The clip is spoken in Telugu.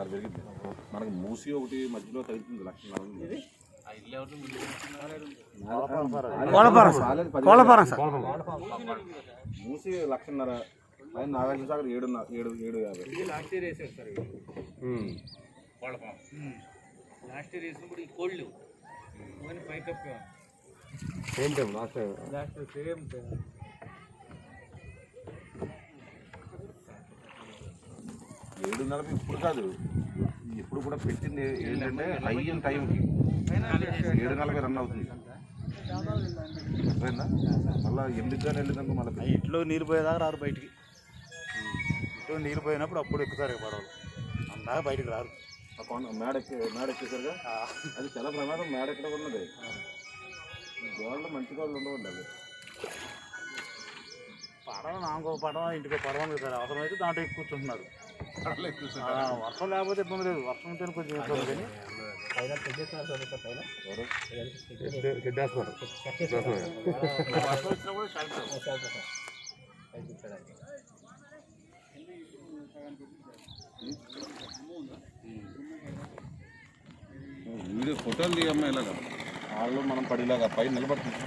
లక్షన్నర పెరిగింది. మనకు మూసి ఒకటి మధ్యలో తగ్గుతుంది లక్షన్నర ఉంది. మూసి లక్షన్నర. ఆయన నాగార్జున సాగర్ ఏడు ఏడు ఏడు యాభై. లాస్ట్ ఇయర్ వేసాడు సార్ వాళ్ళ. లాస్ట్ ఇయర్ వేసినప్పుడు ఈ కోళ్ళు same time last time same ఏడున్నరకు ఇప్పుడు కాదు. ఇప్పుడు కూడా పెట్టింది ఏంటంటే అయిన టైంకి ఏడు నెలలకి రన్ అవుతుంది. అర్థమైందా? మళ్ళా ఎందుకు కానీ వెళ్ళిందనుకో మళ్ళీ ఇంట్లో నీరు పోయేదాకా రారు బయటికి. ఇంట్లో నీరు పోయినప్పుడు అప్పుడు ఎక్కుతారు పడవలు. అందాక బయటికి రారు. మేడ మేడ ఎక్కేసరిగా అది చాలా ప్రమాదం. మేడ ఎక్కడ ఉన్నది? గోడలు మంచి గోడలు ఉండవండి అది పడవ నాకో పడవ ఇంటికో పడవ ఉంది సార్ అవసరమైతే దాంట్లో ఎక్కువ కూర్చుంటున్నారు. ఆ, వర్షం లేకపోతే ఇబ్బంది లేదు. వర్షం ఉంటేనే కొంచెం ఇబ్బంది కానీ. వర్షం వచ్చినా కూడా షాక్ వీడియో ఫోటోలు తీయమ్మా ఇలాగా. వాళ్ళు మనం పడిలాగా పైన నిలబడుతుంది